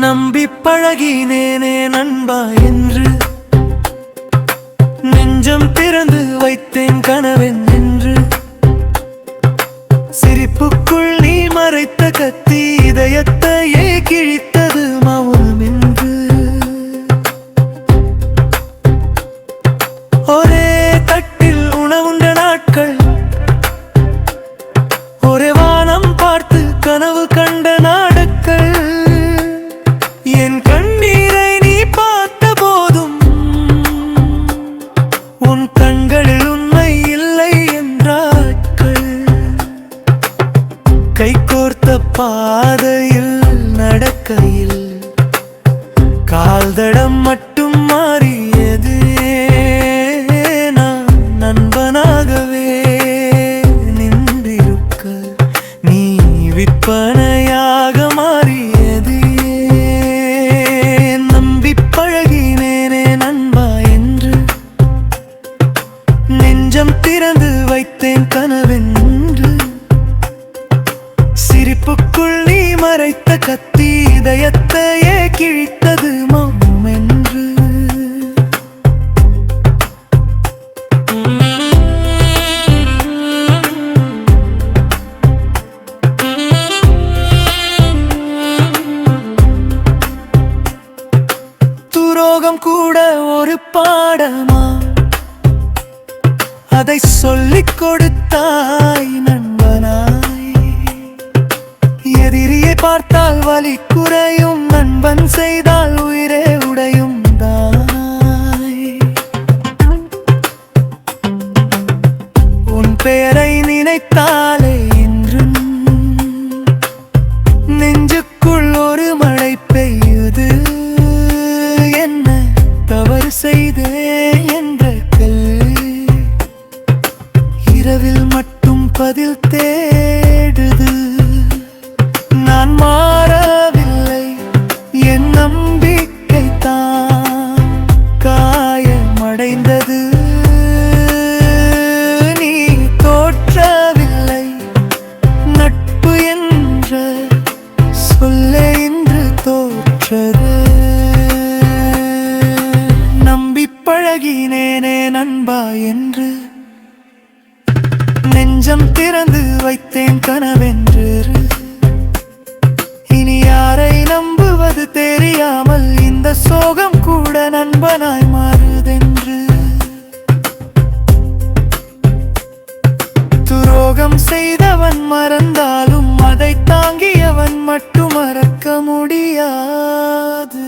நம்பி பழகினேனே நண்பா என்று. நெஞ்சம் திறந்து வைத்தேன் கனவென் என்று. சிரிப்புக்குள் நீ மறைத்த கத்தி இதயத்தையே கிழித்தது மௌனம் என்று. ஒரே தட்டில் உணவுண்ட நாட்கள் கை கோர்த்த பாதையில் நடக்கையில் கால்தடம் மட்டும் மாறியது நான் நண்பனாகவே நின்றிருக்க நீ விற்பனையாக மாறியது. நம்பி பழகினேனே நண்பா என்று நெஞ்சம் திறந்து வைத்தேன் கனவென்று சிரிப்புக்குள் நீ மறைத்த கத்தி இதயத்தையே கிழித்தது மௌனம் என்று துரோகம் கூட ஒரு பாடமா? அதை சொல்லிக் கொடுத்தாய் நண்பனாய் பார்த்தால் வலி குறையும் நண்பன் செய்தால் உயிரே உடையும் தாய். உன் பெயரை நினைத்தாலே என்றும் நெஞ்சுக்குள் ஒரு மழை பெய்யுது. என்ன தவறு செய்தே என்ற கல் இரவில் மட்டும் பதில் தேடுது. மாறவில்லை. என் நம்பிக்கை தான் காயமடைந்தது. நீ தோற்றவில்லை. நட்பு என்ற சொல்ல இன்று தோற்றது. நம்பி பழகினேனே நண்பா என்று. நெஞ்சம் திறந்து வைத்தேன் கனவென்று. மாறுவது தெரியாமல் இந்த சோகம் கூட நண்பனாய் மாறுதென்று. துரோகம் செய்தவன் மறந்தாலும் அதை தாங்கியவன் மட்டும் மறக்க முடியாது.